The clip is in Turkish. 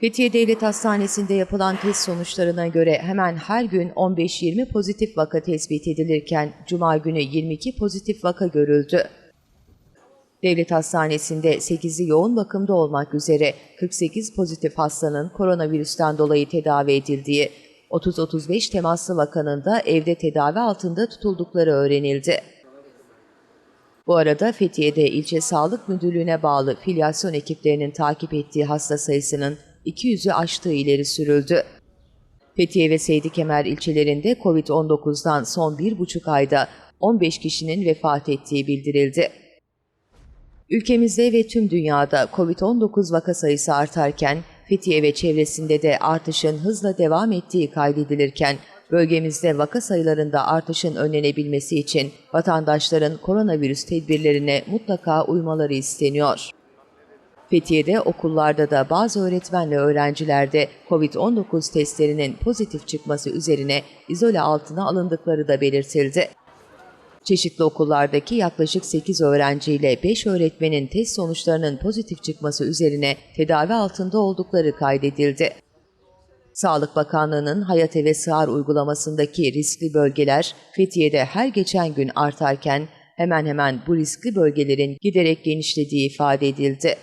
Fethiye Devlet Hastanesi'nde yapılan test sonuçlarına göre hemen her gün 15-20 pozitif vaka tespit edilirken Cuma günü 22 pozitif vaka görüldü. Devlet Hastanesi'nde 8'i yoğun bakımda olmak üzere 48 pozitif hastanın koronavirüsten dolayı tedavi edildiği, 30-35 temaslı vakanın da evde tedavi altında tutuldukları öğrenildi. Bu arada Fethiye'de ilçe sağlık müdürlüğüne bağlı filyasyon ekiplerinin takip ettiği hasta sayısının 200'ü aştığı ileri sürüldü. Fethiye ve Seydi Kemer ilçelerinde COVID-19'dan son bir buçuk ayda 15 kişinin vefat ettiği bildirildi. Ülkemizde ve tüm dünyada COVID-19 vaka sayısı artarken Fethiye ve çevresinde de artışın hızla devam ettiği kaydedilirken bölgemizde vaka sayılarında artışın önlenebilmesi için vatandaşların koronavirüs tedbirlerine mutlaka uymaları isteniyor. Fethiye'de okullarda da bazı öğretmen ve öğrencilerde COVID-19 testlerinin pozitif çıkması üzerine izole altına alındıkları da belirtildi. Çeşitli okullardaki yaklaşık 8 öğrenciyle 5 öğretmenin test sonuçlarının pozitif çıkması üzerine tedavi altında oldukları kaydedildi. Sağlık Bakanlığı'nın Hayat Eve Sığar uygulamasındaki riskli bölgeler Fethiye'de her geçen gün artarken hemen hemen bu riskli bölgelerin giderek genişlediği ifade edildi.